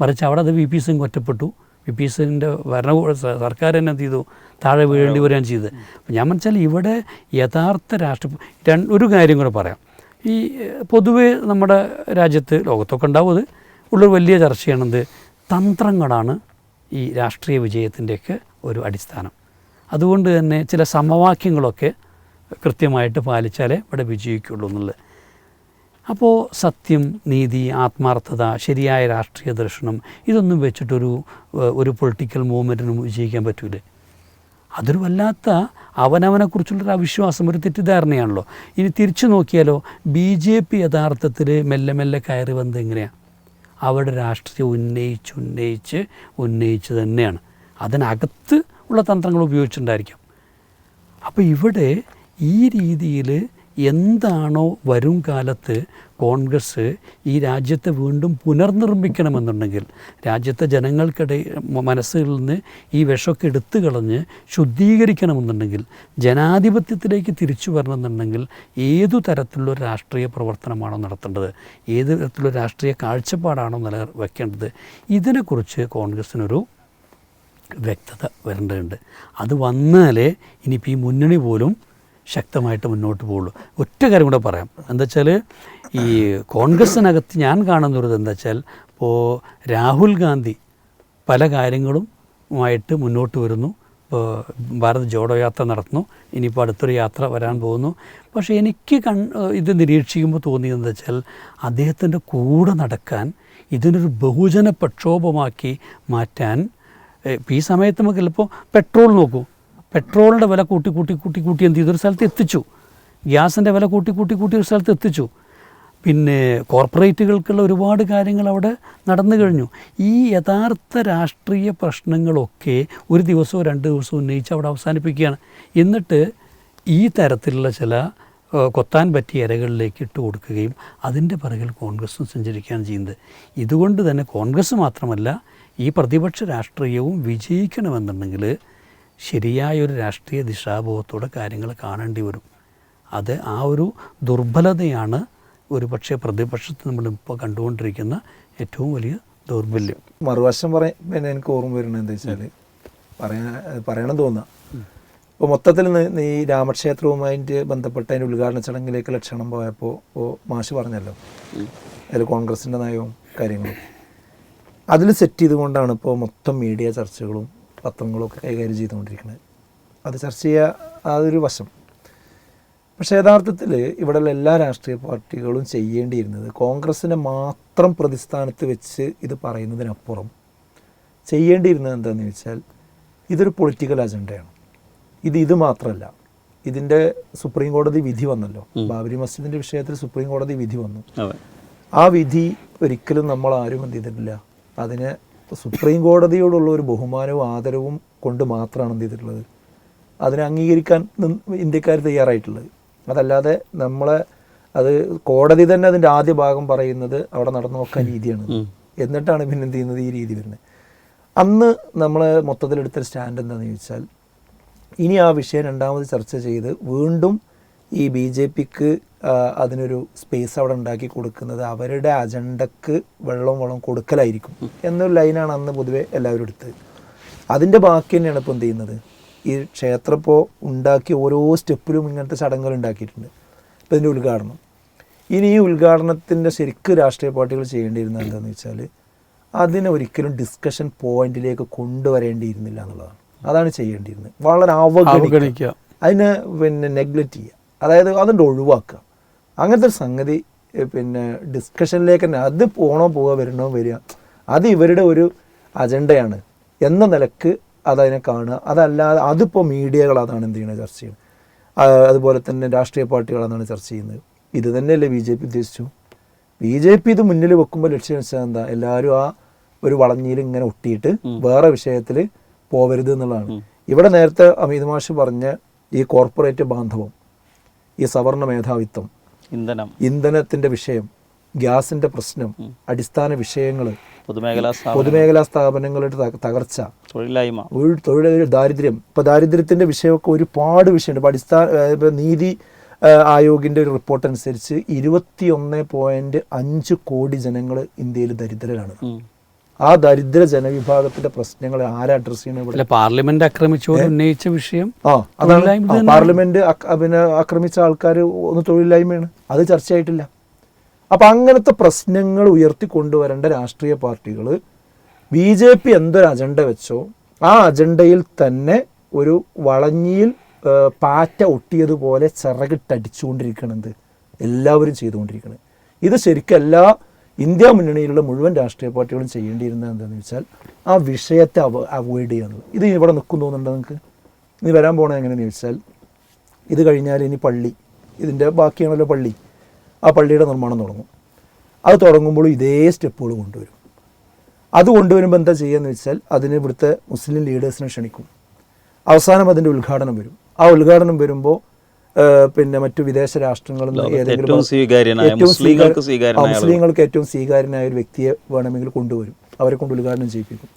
മറിച്ച് അവിടെ അത് വി പി സിംഗ് ഒറ്റപ്പെട്ടു. വി പി സിംഗിന്റെ ഭരണകൂട സർക്കാർ തന്നെ എന്ത് ചെയ്തു? താഴെ വീഴേണ്ടി വരികയാണ് ചെയ്തത്. ഞാൻ മനസ്സിലാൽ ഇവിടെ യഥാർത്ഥ രാഷ്ട്രീയ ഒരു കാര്യം കൂടെ പറയാം. ഈ പൊതുവേ നമ്മുടെ രാജ്യത്ത് ലോകത്തൊക്കെ ഉണ്ടാവും അത്. ഉള്ളൊരു വലിയ ചർച്ചയാണെന്ത്? തന്ത്രങ്ങളാണ് ഈ രാഷ്ട്രീയ വിജയത്തിന്റെയൊക്കെ ഒരു അടിസ്ഥാനം. അതുകൊണ്ട് തന്നെ ചില സമവാക്യങ്ങളൊക്കെ കൃത്യമായിട്ട് പാലിച്ചാലേ ഇവിടെ വിജയിക്കുള്ളൂ എന്നുള്ളത്. അപ്പോൾ സത്യം നീതി ആത്മാർത്ഥത ശരിയായ രാഷ്ട്രീയ ദർശനം ഇതൊന്നും വെച്ചിട്ടൊരു ഒരു പൊളിറ്റിക്കൽ മൂവ്മെന്റിനും വിജയിക്കാൻ പറ്റൂലേ. അതൊരു വല്ലാത്ത അവനവനെക്കുറിച്ചുള്ളൊരു അവിശ്വാസം ഒരു തെറ്റിദ്ധാരണയാണല്ലോ. ഇനി തിരിച്ചു നോക്കിയാലോ ബി ജെ പി യഥാർത്ഥത്തിൽ മെല്ലെ മെല്ലെ കയറി വന്നത് എങ്ങനെയാണ് അവിടെ രാഷ്ട്രീയം ഉന്നയിച്ച് ഉന്നയിച്ച് ഉന്നയിച്ച് തന്നെയാണ്. അതിനകത്ത് ഉള്ള തന്ത്രങ്ങൾ ഉപയോഗിച്ചിട്ടുണ്ടായിരിക്കാം. അപ്പോൾ ഇവിടെ ഈ രീതിയിൽ എന്താണോ വരും കാലത്ത് കോൺഗ്രസ് ഈ രാജ്യത്തെ വീണ്ടും പുനർനിർമ്മിക്കണമെന്നുണ്ടെങ്കിൽ രാജ്യത്തെ ജനങ്ങൾക്കിടയിൽ മനസ്സിൽ നിന്ന് ഈ വിഷമൊക്കെ എടുത്തു കളഞ്ഞ് ശുദ്ധീകരിക്കണമെന്നുണ്ടെങ്കിൽ ജനാധിപത്യത്തിലേക്ക് തിരിച്ചു വരണമെന്നുണ്ടെങ്കിൽ ഏതു തരത്തിലുള്ള രാഷ്ട്രീയ പ്രവർത്തനമാണോ നടത്തേണ്ടത്? ഏത് തരത്തിലുള്ള രാഷ്ട്രീയ കാഴ്ചപ്പാടാണോ നില വയ്ക്കേണ്ടത് ഇതിനെക്കുറിച്ച് കോൺഗ്രസ്സിനൊരു വ്യക്തത വരേണ്ടതുണ്ട്. അത് വന്നാലേ ഇനിയിപ്പോൾ ഈ മുന്നണി പോലും ശക്തമായിട്ട് മുന്നോട്ട് പോകുള്ളൂ. ഒറ്റ കാര്യം കൂടെ പറയാം. എന്താ വെച്ചാൽ ഈ കോൺഗ്രസ്സിനകത്ത് ഞാൻ കാണുന്നത് എന്താ വെച്ചാൽ ഇപ്പോൾ രാഹുൽ ഗാന്ധി പല കാര്യങ്ങളുമായിട്ട് മുന്നോട്ട് വരുന്നു. ഇപ്പോൾ ഭാരത് ജോഡോ യാത്ര നടത്തുന്നു. ഇനിയിപ്പോൾ അടുത്തൊരു യാത്ര വരാൻ പോകുന്നു. പക്ഷേ എനിക്ക് കൺ ഇത് നിരീക്ഷിക്കുമ്പോൾ തോന്നിയതെന്ന് വെച്ചാൽ അദ്ദേഹത്തിന്റെ കൂടെ നടക്കാൻ ഇതിനൊരു ബഹുജന പ്രക്ഷോഭമാക്കി മാറ്റാൻ ഈ സമയത്ത് നമുക്ക് ചിലപ്പോൾ പെട്രോൾ നോക്കൂ. പെട്രോളിന്റെ വില കൂട്ടി കൂട്ടി കൂട്ടി കൂട്ടി എന്ത് ചെയ്തു? ഒരു സ്ഥലത്ത് എത്തിച്ചു. ഗ്യാസിന്റെ വില കൂട്ടി കൂട്ടി കൂട്ടി ഒരു സ്ഥലത്ത് എത്തിച്ചു. പിന്നെ കോർപ്പറേറ്റുകൾക്കുള്ള ഒരുപാട് കാര്യങ്ങൾ അവിടെ നടന്നു കഴിഞ്ഞു. ഈ യഥാർത്ഥ രാഷ്ട്രീയ പ്രശ്നങ്ങളൊക്കെ ഒരു ദിവസവും രണ്ട് ദിവസവും ഉന്നയിച്ച് അവിടെ അവസാനിപ്പിക്കുകയാണ്. എന്നിട്ട് ഈ തരത്തിലുള്ള ചില കൊത്താൻ പറ്റിയ ഇരകളിലേക്ക് ഇട്ട് കൊടുക്കുകയും അതിന്റെ പിറകിൽ കോൺഗ്രസും സഞ്ചരിക്കുകയാണ് ചെയ്യുന്നത്. ഇതുകൊണ്ട് തന്നെ കോൺഗ്രസ് മാത്രമല്ല ഈ പ്രതിപക്ഷ രാഷ്ട്രീയവും വിജയിക്കണമെന്നുണ്ടെങ്കിൽ ശരിയായൊരു രാഷ്ട്രീയ ദിശാബോധത്തോടെ കാര്യങ്ങൾ കാണേണ്ടി വരും. അത് ആ ഒരു ദുർബലതയാണ് ഒരു പക്ഷേ പ്രതിപക്ഷത്ത് നമ്മൾ ഇപ്പോൾ കണ്ടുകൊണ്ടിരിക്കുന്ന ഏറ്റവും വലിയ ദൗർബല്യം. മറുവശം പറയാൻ പിന്നെ എനിക്ക് ഓർമ്മ വരുന്നത് എന്താ വെച്ചാൽ പറയാൻ പറയണം തോന്നുക ഇപ്പോൾ മൊത്തത്തിൽ ഈ രാമക്ഷേത്രവുമായിട്ട് ബന്ധപ്പെട്ട അതിന്റെ ഉദ്ഘാടന ചടങ്ങിലേക്ക് ലക്ഷണം പോയപ്പോൾ മാഷ് പറഞ്ഞല്ലോ. അതിൽ കോൺഗ്രസിന്റെ നയവും കാര്യങ്ങളും. അതിൽ സെറ്റ് ചെയ്തുകൊണ്ടാണ് ഇപ്പോൾ മൊത്തം മീഡിയ ചർച്ചകളും പത്രങ്ങളും ഒക്കെ കൈകാര്യം ചെയ്തുകൊണ്ടിരിക്കുന്നത് അത് ചർച്ച ചെയ്യുക അതൊരു വശം. പക്ഷേ യഥാർത്ഥത്തിൽ ഇവിടെയുള്ള എല്ലാ രാഷ്ട്രീയ പാർട്ടികളും ചെയ്യേണ്ടിയിരുന്നത് കോൺഗ്രസ്സിനെ മാത്രം പ്രതിസ്ഥാനത്ത് വെച്ച് ഇത് പറയുന്നതിനപ്പുറം ചെയ്യേണ്ടിയിരുന്നത് എന്താണെന്ന് വെച്ചാൽ ഇതൊരു പൊളിറ്റിക്കൽ അജണ്ടയാണ്. ഇത് ഇത് മാത്രമല്ല ഇതിന്റെ സുപ്രീം കോടതി വിധി വന്നല്ലോ. ബാബരി മസ്ജിദിന്റെ വിഷയത്തിൽ സുപ്രീം കോടതി വിധി വന്നു. ആ വിധി ഒരിക്കലും നമ്മൾ ആരും എന്ത് ചെയ്തിട്ടില്ല. അതിനെ സുപ്രീം കോടതിയോടുള്ള ഒരു ബഹുമാനവും ആദരവും കൊണ്ട് മാത്രമാണ് എന്ത് ചെയ്തിട്ടുള്ളത്? അതിനെ അംഗീകരിക്കാൻ ഇന്ത്യക്കാർ തയ്യാറായിട്ടുള്ളത്. അതല്ലാതെ നമ്മളെ അത് കോടതി തന്നെ അതിന്റെ ആദ്യ ഭാഗം പറയുന്നത് അവിടെ നടന്നു നോക്കാൻ രീതിയാണ്. എന്നിട്ടാണ് പിന്നെ എന്ത് ചെയ്യുന്നത് ഈ രീതി വരുന്നത്. അന്ന് നമ്മൾ മൊത്തത്തിലെടുത്ത സ്റ്റാൻഡ് എന്താണെന്ന് ചോദിച്ചാൽ ഇനി ആ വിഷയം രണ്ടാമത് ചർച്ച ചെയ്ത് വീണ്ടും ഈ ബി ജെ പിക്ക് അതിനൊരു സ്പേസ് അവിടെ ഉണ്ടാക്കി കൊടുക്കുന്നത് അവരുടെ അജണ്ടക്ക് വെള്ളം വെള്ളം കൊടുക്കലായിരിക്കും എന്നൊരു ലൈനാണ് അന്ന് പൊതുവെ എല്ലാവരും എടുത്തത്. അതിന്റെ ബാക്കി തന്നെയാണ് ഇപ്പം എന്ത് ചെയ്യുന്നത്? ഈ ക്ഷേത്രം ഇപ്പോൾ ഉണ്ടാക്കിയ ഓരോ സ്റ്റെപ്പിലും ഇങ്ങനത്തെ ചടങ്ങുകൾ ഉണ്ടാക്കിയിട്ടുണ്ട്. ഇപ്പം ഇതിന്റെ ഉദ്ഘാടനം. ഇനി ഈ ഉദ്ഘാടനത്തിന്റെ ശരിക്കും രാഷ്ട്രീയ പാർട്ടികൾ ചെയ്യേണ്ടിയിരുന്നത് എന്താണെന്ന് വെച്ചാൽ അതിനെ ഒരിക്കലും ഡിസ്കഷൻ പോയിന്റിലേക്ക് കൊണ്ടുവരേണ്ടിയിരുന്നില്ല എന്നുള്ളതാണ്. അതാണ് ചെയ്യേണ്ടിയിരുന്നത്. വളരെ അവഗണിക്കുക. അതിനെ പിന്നെ നെഗ്ലക്റ്റ് ചെയ്യുക. അതായത് അതുകൊണ്ട് ഒഴിവാക്കുക. അങ്ങനത്തെ ഒരു സംഗതി പിന്നെ ഡിസ്കഷനിലേക്ക് തന്നെ അത് പോണോ പോവുക വരണോ വരിക. അത് ഇവരുടെ ഒരു അജണ്ടയാണ് എന്ന നിലയ്ക്ക് അതതിനെ കാണുക. അതല്ലാതെ അതിപ്പോൾ മീഡിയകൾ അതാണ് എന്ത് ചെയ്യുന്നത് ചർച്ച ചെയ്യുന്നത്. അതുപോലെ തന്നെ രാഷ്ട്രീയ പാർട്ടികൾ അതാണ് ചർച്ച ചെയ്യുന്നത്. ഇത് തന്നെയല്ലേ ബി ജെ പി ഉദ്ദേശിച്ചു. ബി ജെ പി ഇത് മുന്നിൽ വെക്കുമ്പോൾ ലക്ഷ്യം വെച്ചാൽ എന്താ? എല്ലാവരും ആ ഒരു വളഞ്ഞിയിൽ ഇങ്ങനെ ഒട്ടിയിട്ട് വേറെ വിഷയത്തിൽ പോവരുത് എന്നുള്ളതാണ്. ഇവിടെ നേരത്തെ അമിത് മാഷ് പറഞ്ഞ ഈ കോർപ്പറേറ്റ് ബാന്ധവം ഈ സവർണ മേധാവിത്വം ഇന്ധനം ഇന്ധനത്തിന്റെ വിഷയം ഗ്യാസിന്റെ പ്രശ്നം അടിസ്ഥാന വിഷയങ്ങൾ പൊതുമേഖലാ പൊതുമേഖലാ സ്ഥാപനങ്ങളുടെ തകർച്ച തൊഴിലായ്മ ഒരു തൊഴിൽ ദാരിദ്ര്യം. ഇപ്പൊ ദാരിദ്ര്യത്തിന്റെ വിഷയമൊക്കെ ഒരുപാട് വിഷയമുണ്ട്. ഇപ്പൊ അടിസ്ഥാന നീതി ആയോഗിന്റെ ഒരു റിപ്പോർട്ട് അനുസരിച്ച് ഇരുപത്തി ഒന്ന് പോയിന്റ് അഞ്ച് കോടി ജനങ്ങൾ ഇന്ത്യയിൽ ദരിദ്രരാണ്. ആ ദരിദ്ര ജനവിഭാഗത്തിന്റെ പ്രശ്നങ്ങൾ ആരാ അഡ്രസ് ചെയ്യണം പാർലമെന്റ് ആക്രമിച്ചുകൊണ്ട് ഉന്നയിച്ച വിഷയം ആ അതാണ്. പാർലമെന്റ് പിന്നെ ആക്രമിച്ച ആൾക്കാർ ഒന്ന് തൊഴിലില്ലായ്മയാണ്. അത് ചർച്ചയായിട്ടില്ല. അപ്പൊ അങ്ങനത്തെ പ്രശ്നങ്ങൾ ഉയർത്തി ഉയർത്തിക്കൊണ്ടുവരേണ്ട രാഷ്ട്രീയ പാർട്ടികൾ ബി ജെ പി എന്തൊരു അജണ്ട വെച്ചോ ആ അജണ്ടയിൽ തന്നെ ഒരു വളഞ്ഞിയിൽ പാറ്റ ഒട്ടിയതുപോലെ ചിറകിട്ടടിച്ചുകൊണ്ടിരിക്കണത് എല്ലാവരും ചെയ്തുകൊണ്ടിരിക്കുന്നത് ഇത് ശരിക്കും എല്ലാ ഇന്ത്യ മുന്നണിയിലുള്ള മുഴുവൻ രാഷ്ട്രീയ പാർട്ടികളും ചെയ്യേണ്ടിയിരുന്നത് എന്താണെന്ന് വെച്ചാൽ ആ വിഷയത്തെ അവ അവോയ്ഡ് ചെയ്യുന്നത്. ഇത് ഇവിടെ നിൽക്കും തോന്നുന്നുണ്ടോ നിങ്ങൾക്ക് ഇനി വരാൻ പോകണത് എങ്ങനെയാണെന്ന് ചോദിച്ചാൽ ഇത് കഴിഞ്ഞാൽ ഇനി പള്ളി. ഇതിന്റെ ബാക്കിയാണല്ലോ പള്ളി. ആ പള്ളിയുടെ നിർമ്മാണം തുടങ്ങും. അത് തുടങ്ങുമ്പോൾ ഇതേ സ്റ്റെപ്പുകൾ കൊണ്ടുവരും. അത് കൊണ്ടുവരുമ്പോൾ എന്താ ചെയ്യുകയെന്ന് വെച്ചാൽ അതിന് ഇവിടുത്തെ മുസ്ലിം ലീഡേഴ്സിനെ ക്ഷണിക്കും. അവസാനം അതിന്റെ ഉദ്ഘാടനം വരും. ആ ഉദ്ഘാടനം വരുമ്പോൾ പിന്നെ മറ്റു വിദേശ രാഷ്ട്രങ്ങളിൽ നിന്ന് ഏതെങ്കിലും മുസ്ലിങ്ങൾക്ക് ഏറ്റവും സ്വീകാര്യനായ ഒരു വ്യക്തിയെ വേണമെങ്കിൽ കൊണ്ടുവരും. അവരെ കൊണ്ട് ഉദ്ഘാടനം ചെയ്യിപ്പിക്കും.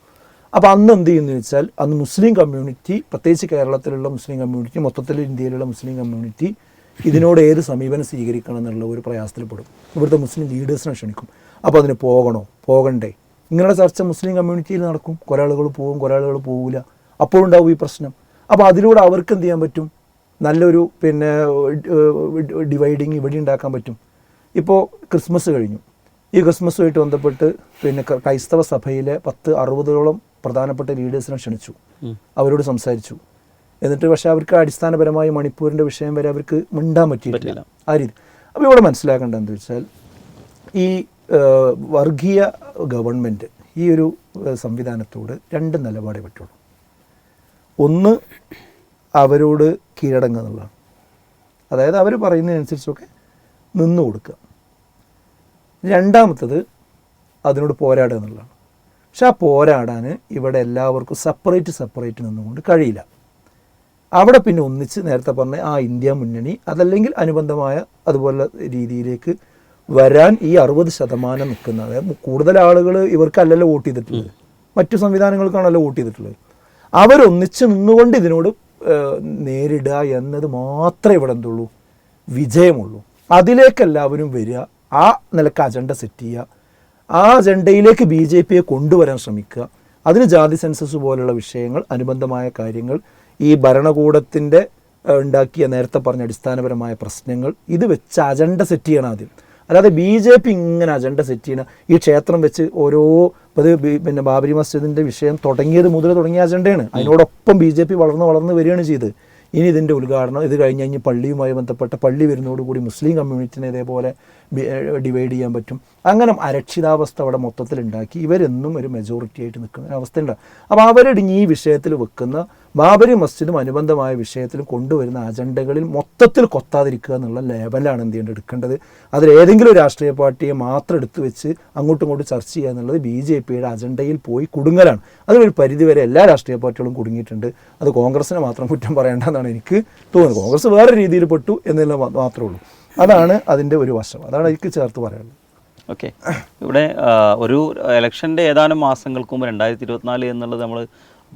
അപ്പോൾ അന്ന് എന്ത് ചെയ്യുന്നു വെച്ചാൽ അന്ന് മുസ്ലിം കമ്മ്യൂണിറ്റി പ്രത്യേകിച്ച് കേരളത്തിലുള്ള മുസ്ലിം കമ്മ്യൂണിറ്റി മൊത്തത്തിൽ ഇന്ത്യയിലുള്ള മുസ്ലിം കമ്മ്യൂണിറ്റി ഇതിനോട് ഏത് സമീപനം സ്വീകരിക്കണം എന്നുള്ള ഒരു പ്രയാസത്തിൽപ്പെടും. ഇവിടുത്തെ മുസ്ലിം ലീഡേഴ്സിനെ ക്ഷണിക്കും. അപ്പോൾ അതിന് പോകണോ? പോകണ്ടേ. ഇങ്ങനെയുള്ള ചർച്ച മുസ്ലിം കമ്മ്യൂണിറ്റിയിൽ നടക്കും. കുറേ ആളുകൾ പോകും കുറേ ആളുകൾ പോകില്ല അപ്പോഴുണ്ടാവും ഈ പ്രശ്നം. അപ്പോൾ അതിലൂടെ അവർക്ക് എന്ത് ചെയ്യാൻ പറ്റും? നല്ലൊരു പിന്നെ ഡിവൈഡിങ് ഇവിടെ ഉണ്ടാക്കാൻ പറ്റും. ഇപ്പോൾ ക്രിസ്മസ് കഴിഞ്ഞു. ഈ ക്രിസ്മസുമായിട്ട് ബന്ധപ്പെട്ട് പിന്നെ ക്ര- ക്രൈസ്തവ സഭയിലെ പത്ത് അറുപതോളം പ്രധാനപ്പെട്ട ലീഡേഴ്സിനെ ക്ഷണിച്ചു. അവരോട് സംസാരിച്ചു. എന്നിട്ട് പക്ഷെ അവർക്ക് അടിസ്ഥാനപരമായി മണിപ്പൂരിന്റെ വിഷയം വരെ അവർക്ക് മിണ്ടാൻ പറ്റിയിട്ടില്ല. ആ രീതി. അപ്പോൾ ഇവിടെ മനസ്സിലാക്കേണ്ടതെന്ന് വെച്ചാൽ ഈ വർഗീയ ഗവൺമെന്റ് ഈ ഒരു സംവിധാനത്തോട് രണ്ട് നിലപാടേ പറ്റുള്ളൂ. ഒന്ന് അവരോട് കീഴടങ്ങുക എന്നുള്ളതാണ് അതായത് അവർ പറയുന്നതിനനുസരിച്ചൊക്കെ നിന്നു കൊടുക്കുക. രണ്ടാമത്തത് അതിനോട് പോരാടുക എന്നുള്ളതാണ്. പക്ഷെ ആ പോരാടാൻ ഇവിടെ എല്ലാവർക്കും സെപ്പറേറ്റ് സെപ്പറേറ്റ് നിന്നുകൊണ്ട് കഴിയില്ല. അവിടെ പിന്നെ ഒന്നിച്ച് നേരത്തെ പറഞ്ഞ ആ ഇന്ത്യ മുന്നണി അതല്ലെങ്കിൽ അനുബന്ധമായ അതുപോലെ രീതിയിലേക്ക് വരാൻ ഈ അറുപത് ശതമാനം നിൽക്കുന്ന അതായത് കൂടുതൽ ആളുകൾ ഇവർക്കല്ലല്ലോ വോട്ട് ചെയ്തിട്ടുള്ളത്. മറ്റു സംവിധാനങ്ങൾക്കാണല്ലോ വോട്ട് ചെയ്തിട്ടുള്ളത്. അവരൊന്നിച്ച് നിന്നുകൊണ്ട് ഇതിനോട് നേരിടുക എന്നത് മാത്രമേ ഇവിടെ എന്തുള്ളൂ? വിജയമുള്ളൂ. അതിലേക്ക് എല്ലാവരും വരിക ആ നിലയ്ക്ക് അജണ്ട സെറ്റ് ചെയ്യുക ആ അജണ്ടയിലേക്ക് ബി ജെ പിയെ കൊണ്ടുവരാൻ ശ്രമിക്കുക. അതിന് ജാതി സെൻസസ് പോലുള്ള വിഷയങ്ങൾ അനുബന്ധമായ കാര്യങ്ങൾ ഈ ഭരണകൂടത്തിന്റെ ഉണ്ടാക്കിയ നേരത്തെ പറഞ്ഞ അടിസ്ഥാനപരമായ പ്രശ്നങ്ങൾ ഇത് വെച്ച് അജണ്ട സെറ്റ് ചെയ്യണം ആദ്യം. അല്ലാതെ ബി ജെ പി ഇങ്ങനെ അജണ്ട സെറ്റ് ചെയ്യണം ഈ ക്ഷേത്രം വെച്ച് ഓരോ അത് പിന്നെ ബാബരി മസ്ജിദിന്റെ വിഷയം തുടങ്ങിയത് മുതൽ തുടങ്ങിയ അജണ്ടയാണ് അതിനോടൊപ്പം ബി ജെ പി വളർന്ന് വളർന്ന് വരികയാണ് ചെയ്തത് ഇനി ഇതിന്റെ ഉദ്ഘാടനം ഇത് കഴിഞ്ഞ് കഴിഞ്ഞ് പള്ളിയുമായി ബന്ധപ്പെട്ട പള്ളി വരുന്നതോടുകൂടി മുസ്ലിം കമ്മ്യൂണിറ്റിനെ ഇതേപോലെ ഡിവൈഡ് ചെയ്യാൻ പറ്റും. അങ്ങനെ അരക്ഷിതാവസ്ഥ അവിടെ മൊത്തത്തിൽ ഉണ്ടാക്കി ഇവരെന്നും ഒരു മെജോറിറ്റി ആയിട്ട് നിൽക്കുന്ന ഒരു അവസ്ഥയുണ്ട്. അപ്പോൾ അവരിടുങ്ങി ഈ വിഷയത്തിൽ വെക്കുന്ന ബാബരി മസ്ജിദും അനുബന്ധമായ വിഷയത്തിലും കൊണ്ടുവരുന്ന അജണ്ടകളിൽ മൊത്തത്തിൽ കൊത്താതിരിക്കുക എന്നുള്ള ലെവലാണ് എന്ത് ചെയ്യേണ്ടത്? എടുക്കേണ്ടത്. അതിൽ ഏതെങ്കിലും ഒരു രാഷ്ട്രീയ പാർട്ടിയെ മാത്രം എടുത്തു വെച്ച് അങ്ങോട്ടും ഇങ്ങോട്ടും ചർച്ച ചെയ്യുക എന്നുള്ളത് ബി ജെ പിയുടെ അജണ്ടയിൽ പോയി കുടുങ്ങലാണ്. അതിലൊരു പരിധിവരെ എല്ലാ രാഷ്ട്രീയ പാർട്ടികളും കുടുങ്ങിയിട്ടുണ്ട്. അത് കോൺഗ്രസിനെ മാത്രം കുറ്റം പറയേണ്ടതെന്നാണ് എനിക്ക് തോന്നുന്നത്. കോൺഗ്രസ് വേറെ രീതിയിൽ പെട്ടു എന്നുള്ള മാത്രമേ ഉള്ളൂ. അതാണ് അതിന്റെ ഒരു വശം. അതാണ് എനിക്ക് ചേർത്ത് പറയാനുള്ളത്. ഓക്കെ. ഇവിടെ ഒരു ഇലക്ഷന്റെ ഏതാനും മാസങ്ങൾക്ക് മുമ്പ് രണ്ടായിരത്തി ഇരുപത്തിനാല് എന്നുള്ളത് നമ്മൾ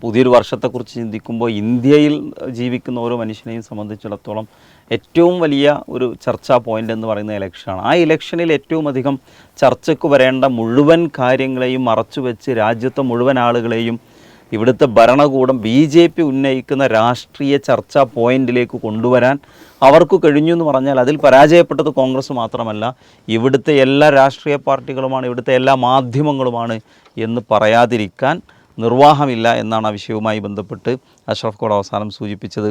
പുതിയൊരു വർഷത്തെക്കുറിച്ച് ചിന്തിക്കുമ്പോൾ ഇന്ത്യയിൽ ജീവിക്കുന്ന ഓരോ മനുഷ്യനെയും സംബന്ധിച്ചിടത്തോളം ഏറ്റവും വലിയ ഒരു ചർച്ചാ പോയിന്റ് എന്ന് പറയുന്ന ഇലക്ഷനാണ്. ആ ഇലക്ഷനിൽ ഏറ്റവും അധികം ചർച്ചയ്ക്ക് വരേണ്ട മുഴുവൻ കാര്യങ്ങളെയും മറച്ചു വെച്ച് രാജ്യത്തെ മുഴുവൻ ആളുകളെയും ഇവിടുത്തെ ഭരണകൂടം ബി ജെ പി ഉന്നയിക്കുന്ന രാഷ്ട്രീയ ചർച്ചാ പോയിന്റിലേക്ക് കൊണ്ടുവരാൻ അവർക്ക് കഴിഞ്ഞു എന്ന് പറഞ്ഞാൽ അതിൽ പരാജയപ്പെട്ടത് കോൺഗ്രസ് മാത്രമല്ല ഇവിടുത്തെ എല്ലാ രാഷ്ട്രീയ പാർട്ടികളുമാണ് ഇവിടുത്തെ എല്ലാ മാധ്യമങ്ങളുമാണ് എന്ന് പറയാതിരിക്കാൻ നിർവാഹമില്ല എന്നാണ് ആ വിഷയവുമായി ബന്ധപ്പെട്ട് അഷ്റഫ് കോഡ് അവസാനം സൂചിപ്പിച്ചത്.